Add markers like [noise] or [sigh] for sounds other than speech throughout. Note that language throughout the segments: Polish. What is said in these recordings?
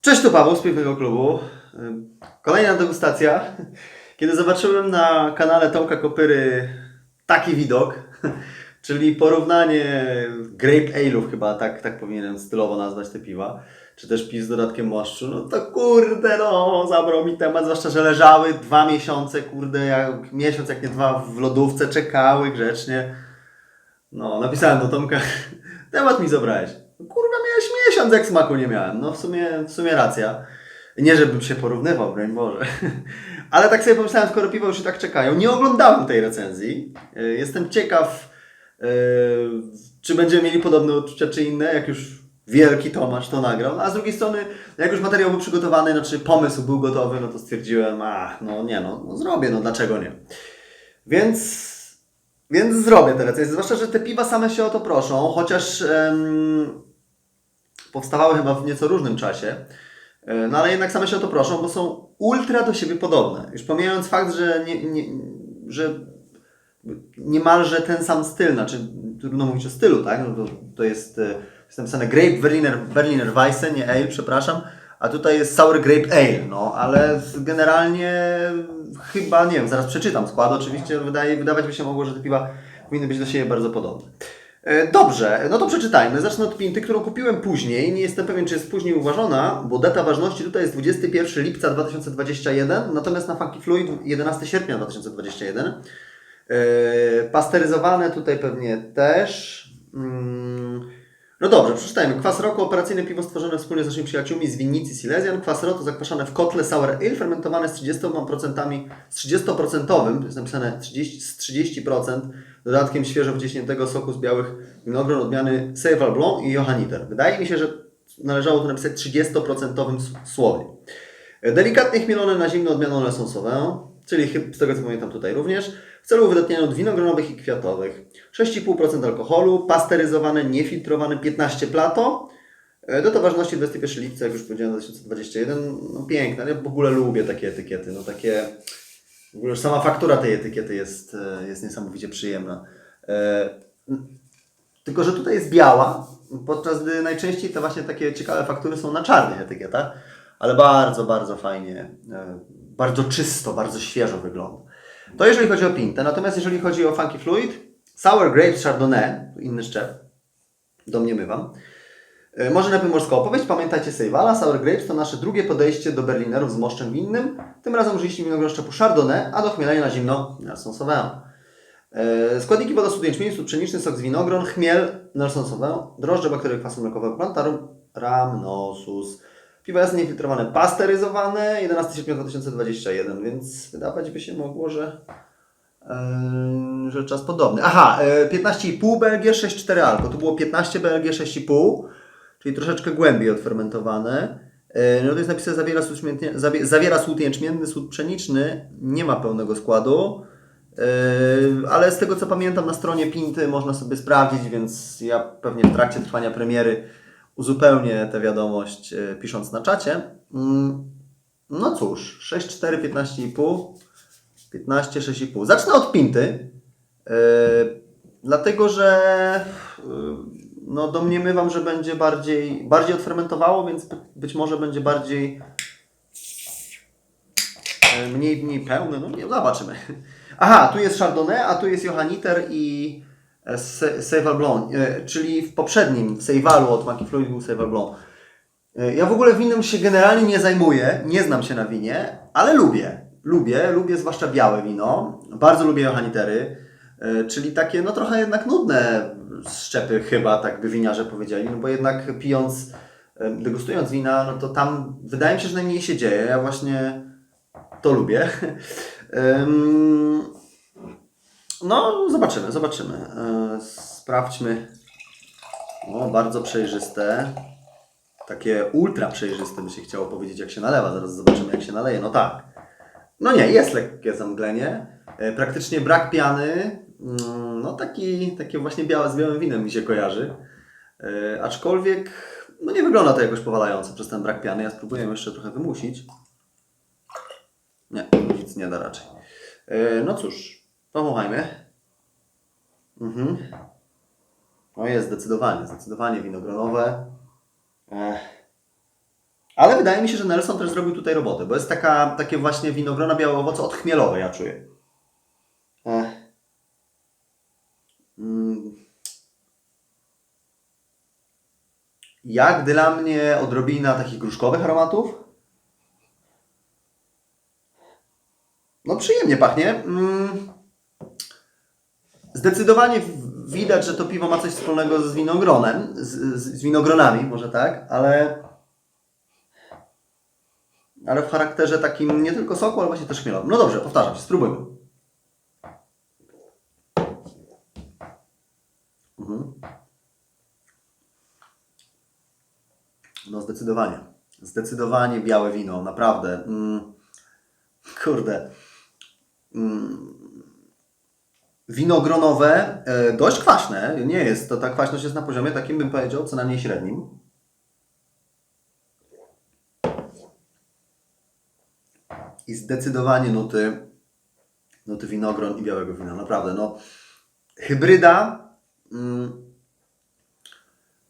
Cześć, tu Paweł z Piwnego Klubu. Kolejna degustacja. Kiedy zobaczyłem na kanale Tomka Kopyry taki widok, [laughs] czyli porównanie grape ale'ów, chyba tak, tak powinienem stylowo nazwać te piwa, czy też piw z dodatkiem moszczu, no to kurde no, zabrał mi temat, zwłaszcza, że leżały dwa miesiące, kurde, jak, miesiąc jak nie dwa w lodówce, czekały grzecznie. No, napisałem do Tomka, [laughs] temat mi zabrałeś. No, Kurwa, miałeś miesiąc, jak smaku nie miałem. No, w sumie, w sumie racja. Nie, żebym się porównywał, broń Boże. [laughs] Ale tak sobie pomyślałem, skoro piwa już i tak czekają. Nie oglądałem tej recenzji. Yy, Jestem ciekaw, yy, czy będziemy mieli podobne odczucia, czy inne, jak już wielki Tomasz to nagrał. A z drugiej strony, jak już materiał był przygotowany, znaczy pomysł był gotowy, no to stwierdziłem, a, no nie no, no zrobię, no dlaczego nie. Więc więc zrobię te recenzje, zwłaszcza, że te piwa same się o to proszą, chociaż em, powstawały chyba w nieco różnym czasie, e, no ale jednak same się o to proszą, bo są ultra do siebie podobne. Już pomijając fakt, że, nie, nie, że niemalże ten sam styl, znaczy trudno mówić o stylu, tak? No to, to jest, e, jest napisane Grape Berliner, Berliner Weisse, nie Ale, przepraszam, a tutaj jest Sour Grape Ale, no ale generalnie chyba, nie wiem, zaraz przeczytam skład, oczywiście wydaje, wydawać by się mogło, że te piwa powinny być do siebie bardzo podobne. E, Dobrze, no to przeczytajmy. Zacznę od pinty, którą kupiłem później. Nie jestem pewien, czy jest później uważona, bo data ważności tutaj jest 21 lipca 2021, natomiast na Funky Fluid 11 sierpnia 2021. E, Pasteryzowane tutaj pewnie też. Mm, No dobrze, przeczytajmy. Kwas roku, operacyjne piwo stworzone wspólnie z naszymi przyjaciółmi z winnicy Silesian. Kwas roku zakwaszane w kotle Sour Ale, fermentowane z 30%, z 30%, to jest napisane 30, z 30%, dodatkiem świeżo wciśniętego soku z białych winogron odmiany Seyval Blanc i Johanniter. Wydaje mi się, że należało to napisać 30% s- słowie. Delikatnie chmielone na zimno odmianą Lesson Sauvin, czyli z tego co pamiętam tutaj również, w celu uwydatniania od winogronowych i kwiatowych. 6,5% alkoholu, pasteryzowane, niefiltrowane 15 plato. Data ważności 21 lipca, jak już powiedziałem, 2021. No piękne, ja w ogóle lubię takie etykiety, no takie... W ogóle sama faktura tej etykiety jest, e, jest niesamowicie przyjemna. E, Tylko, że tutaj jest biała, podczas gdy najczęściej te właśnie takie ciekawe faktury są na czarnych etykietach, ale bardzo, bardzo fajnie, e, bardzo czysto, bardzo świeżo wygląda. To jeżeli chodzi o pintę, natomiast jeżeli chodzi o Funky Fluid, Sour Grapes Chardonnay, inny szczep, domniemywam. E, Może najpierw morska opowieść. Pamiętajcie Sejwala, Sour Grapes to nasze drugie podejście do Berlinerów z moszczem winnym. Tym razem użyliśmy winogron szczepu Chardonnay, a do chmielenia na zimno Nelson Sauvin. E, Składniki woda sód jęczmienny, sód pszeniczny, sok z winogron, chmiel, Nelson Sauvin, drożdże, bakterie kwasu mlekowego, plantarum, rhamnosus. Piwo jasne niefiltrowane, pasteryzowane, 11 sierpnia 2021, więc wydawać by się mogło, że, e, że czas podobny. Aha, e, 15,5 BLG, 6,4 alko. Tu było 15 BLG, 6,5, czyli troszeczkę głębiej odfermentowane. E, No to jest napisane, zawiera słód, śmietnie- zawie- zawiera słód jęczmienny, słód pszeniczny, nie ma pełnego składu. Yy, ale z tego co pamiętam na stronie Pinty można sobie sprawdzić, więc ja pewnie w trakcie trwania premiery uzupełnię tę wiadomość yy, pisząc na czacie. Mm, No cóż, 6,4, 15,5, 15, 6,5. Zacznę od Pinty, yy, dlatego że yy, no domniemywam, że będzie bardziej, bardziej odfermentowało, więc by- być może będzie bardziej E, mniej, mniej pełne, no nie, zobaczymy. Aha, tu jest Chardonnay, a tu jest Johanniter i e, Seyval Blanc, e, czyli w poprzednim, w Seyvalu od Maki Fluid był Seyval Blanc. E, Ja w ogóle winem się generalnie nie zajmuję, nie znam się na winie, ale lubię. Lubię, lubię zwłaszcza białe wino. Bardzo lubię Johannitery, e, czyli takie no trochę jednak nudne szczepy chyba, tak by winiarze powiedzieli, no bo jednak pijąc, degustując wina, no to tam wydaje mi się, że najmniej się dzieje. Ja właśnie to lubię. [laughs] No, zobaczymy, zobaczymy. E, Sprawdźmy. O, bardzo przejrzyste. Takie ultra przejrzyste by się chciało powiedzieć, jak się nalewa. Zaraz zobaczymy, jak się naleje. No tak. No nie, jest lekkie zamglenie. E, Praktycznie brak piany. Mm, No taki, takie właśnie białe z białym winem mi się kojarzy. E, Aczkolwiek no nie wygląda to jakoś powalająco przez ten brak piany. Ja spróbuję jeszcze trochę wymusić. Nie, nic nie da raczej. No cóż, powąchajmy. Mhm. No jest zdecydowanie, zdecydowanie winogronowe. Ech. Ale wydaje mi się, że Nelson też zrobił tutaj robotę, bo jest taka, takie właśnie winogrona białe owoce odchmielowe, ja czuję. Ech. Mm. Jak dla mnie odrobina takich gruszkowych aromatów. No przyjemnie pachnie. Mm. Zdecydowanie widać, że to piwo ma coś wspólnego z winogronem, z, z, winogronami, może tak, ale ale w charakterze takim nie tylko soku, ale właśnie też chmielowym. No dobrze, powtarzam spróbujmy. Mhm. No zdecydowanie. Zdecydowanie białe wino, naprawdę. Mm. Kurde. Mm. Winogronowe, e, dość kwaśne. Nie jest to ta kwaśność jest na poziomie takim, bym powiedział, co najmniej średnim. I zdecydowanie nuty, nuty winogron i białego wina. Naprawdę, no. Hybryda. Mm,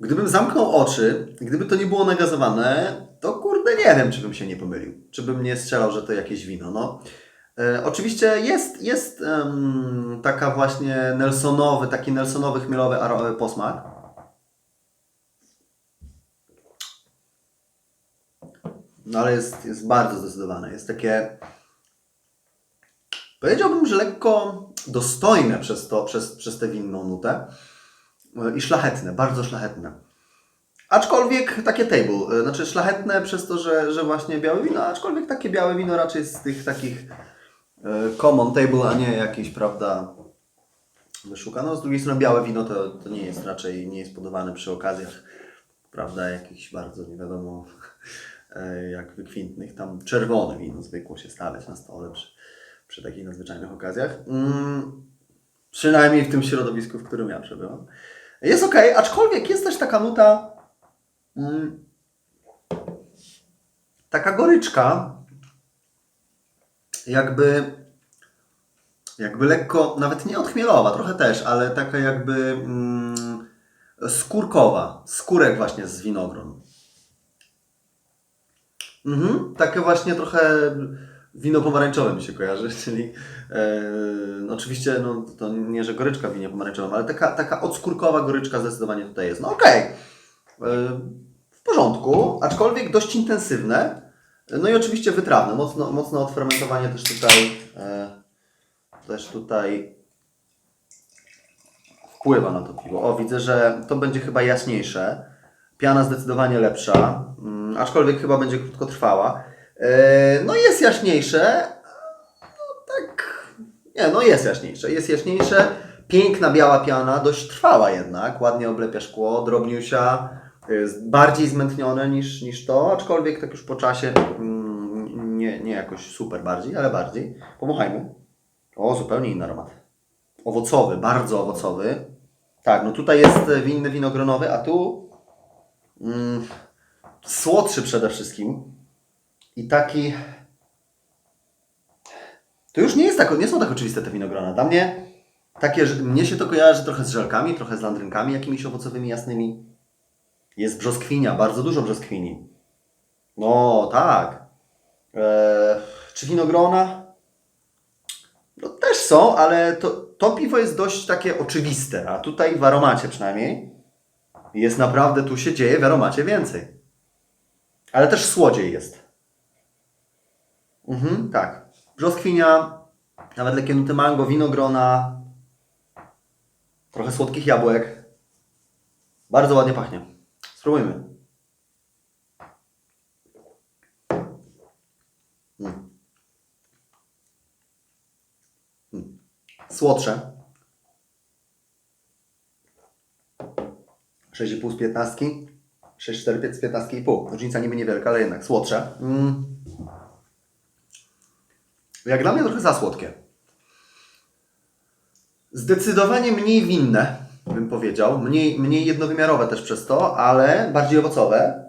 gdybym zamknął oczy, gdyby to nie było nagazowane, to kurde nie wiem, czy bym się nie pomylił. Czy bym nie strzelał, że to jakieś wino. No. E, oczywiście jest, jest em, taka właśnie Nelsonowy, taki Nelsonowy chmielowy aro- posmak. No ale jest, jest bardzo zdecydowane. Jest takie. Powiedziałbym, że lekko dostojne przez, to, przez, przez tę winną nutę. E, I szlachetne, bardzo szlachetne. Aczkolwiek takie table, e, znaczy szlachetne przez to, że, że właśnie białe wino, aczkolwiek takie białe wino raczej z tych takich e, common table, a nie jakieś, prawda, wyszukane. Z drugiej strony białe wino to, to nie jest raczej, nie jest podawane przy okazjach, prawda, jakichś bardzo nie wiadomo e, jak wykwintnych. Tam czerwone wino zwykło się stawiać na stole przy, przy takich nadzwyczajnych okazjach. Mm, przynajmniej w tym środowisku, w którym ja przebywam. Jest ok, aczkolwiek jest też taka nuta, mm, taka goryczka, jakby, jakby lekko, nawet nie odchmielowa, trochę też, ale taka jakby mm, skórkowa, skórek właśnie z winogron. Mhm, takie właśnie trochę wino pomarańczowe mi się kojarzy, [laughs] czyli e, no oczywiście no, to nie, że goryczka w winie pomarańczowym, ale taka, taka odskórkowa goryczka zdecydowanie tutaj jest. No okej, E, w porządku, aczkolwiek dość intensywne. No i oczywiście wytrawne, mocno, mocno odfermentowanie też tutaj e, też tutaj wpływa na to piwo. O, widzę, że to będzie chyba jaśniejsze. Piana zdecydowanie lepsza, mm, aczkolwiek chyba będzie krótkotrwała. E, no jest jaśniejsze. No tak, nie, no jest jaśniejsze. Jest jaśniejsze. Piękna biała piana, dość trwała jednak. Ładnie oblepia szkło, drobniusia. Bardziej zmętnione niż, niż to, aczkolwiek tak już po czasie mm, nie, nie jakoś super bardziej, ale bardziej. Pomachajmy. O, zupełnie inny aromat. Owocowy, bardzo owocowy. Tak, no tutaj jest winny winogronowy, a tu mm, słodszy przede wszystkim. I taki. To już nie jest tak, nie są tak oczywiste te winogrona. Dla mnie takie, że mnie się to kojarzy trochę z żelkami, trochę z landrynkami jakimiś owocowymi, jasnymi. Jest brzoskwinia, bardzo dużo brzoskwini. No tak. Eee, czy winogrona? No też są, ale to, to piwo jest dość takie oczywiste, a tutaj w aromacie przynajmniej jest naprawdę, tu się dzieje w aromacie więcej. Ale też słodziej jest. Mhm, tak. Brzoskwinia, nawet lekkie nuty mango, winogrona, trochę słodkich jabłek. Bardzo ładnie pachnie. Spróbujmy. Mm. Mm. Słodsze. 6,5 z 15. 6,4 z 15,5. Różnica niby niewielka, ale jednak słodsze. Mm. Jak dla mnie trochę za słodkie. Zdecydowanie mniej winne, bym powiedział. Mniej, mniej jednowymiarowe też przez to, ale bardziej owocowe.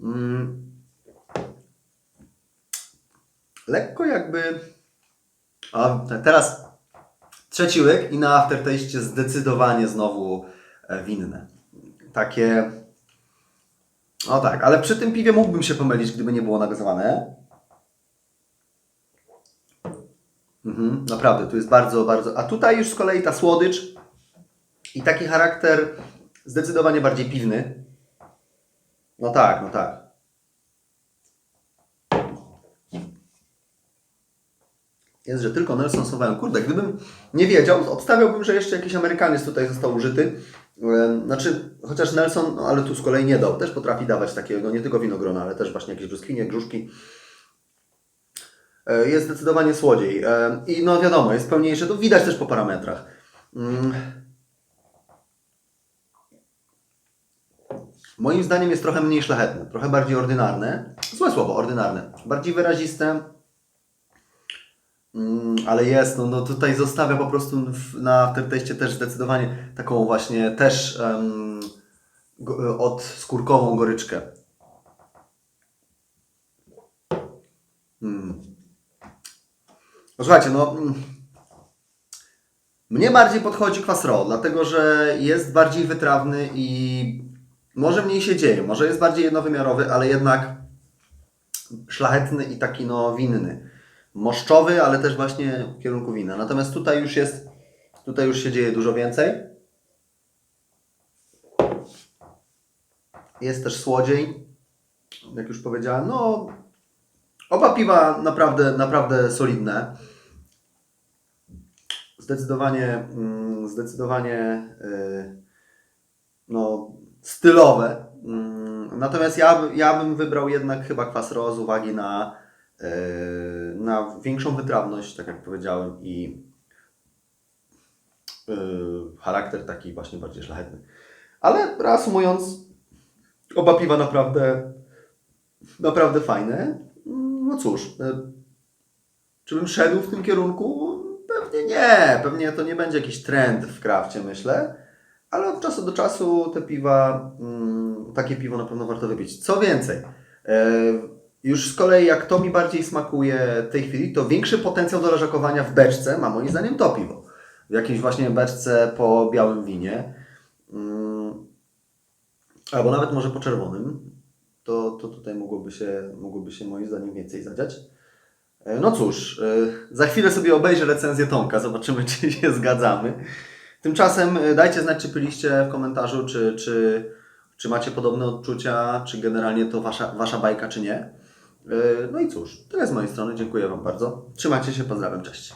Mm. Lekko jakby. A te- teraz trzeci łyk i na aftertaście zdecydowanie znowu e, winne. Takie. No tak, ale przy tym piwie mógłbym się pomylić, gdyby nie było nagazowane. Mhm, naprawdę, tu jest bardzo, bardzo. A tutaj już z kolei ta słodycz i taki charakter zdecydowanie bardziej piwny. No tak, no tak. Jest, że tylko Nelson Sauvin. Kurde, gdybym nie wiedział, obstawiałbym, że jeszcze jakiś Amerykaniec tutaj został użyty. Znaczy, chociaż Nelson, no ale tu z kolei nie dał. Też potrafi dawać takiego, nie tylko winogrona, ale też właśnie jakieś brzoskwinie, gruszki. E, Jest zdecydowanie słodziej. E, I no wiadomo, jest pełniejsze. To widać też po parametrach. Moim zdaniem jest trochę mniej szlachetne, trochę bardziej ordynarne. Złe słowo, ordynarne. Bardziej wyraziste. Mm, ale jest, no, no tutaj zostawia po prostu w, na afterteście też zdecydowanie taką właśnie też em, go, od skórkową goryczkę. Mm. No, Słuchajcie, no mm, mnie bardziej podchodzi kwas raw, dlatego że jest bardziej wytrawny i może mniej się dzieje, może jest bardziej jednowymiarowy, ale jednak szlachetny i taki no winny. Moszczowy, ale też właśnie w kierunku wina. Natomiast tutaj już jest, tutaj już się dzieje dużo więcej. Jest też słodziej, jak już powiedziałem. No, oba piwa naprawdę, naprawdę solidne. Zdecydowanie, mm, zdecydowanie yy, no, stylowe. Mm, Natomiast ja, ja bym wybrał jednak chyba kwas ro z uwagi na, yy, na większą wytrawność, tak jak powiedziałem, i yy, charakter taki właśnie bardziej szlachetny. Ale reasumując, oba piwa naprawdę, naprawdę fajne. Mm, No cóż, yy, czy bym szedł w tym kierunku? Pewnie nie. Pewnie to nie będzie jakiś trend w krafcie, myślę. Ale od czasu do czasu te piwa, mm, takie piwo na pewno warto wypić. Co więcej, e, już z kolei jak to mi bardziej smakuje w tej chwili, to większy potencjał do leżakowania w beczce ma moim zdaniem to piwo. W jakiejś właśnie beczce po białym winie. Mm, albo nawet może po czerwonym. To, to tutaj mogłoby się, mogłoby się moim zdaniem więcej zadziać. E, No cóż, e, za chwilę sobie obejrzę recenzję Tomka, zobaczymy [laughs] czy się zgadzamy. Tymczasem e, dajcie znać, czy pyliście w komentarzu, czy, czy, czy macie podobne odczucia, czy generalnie to wasza, wasza bajka, czy nie. E, No i cóż, tyle z mojej strony, dziękuję Wam bardzo. Trzymajcie się, pozdrawiam, cześć.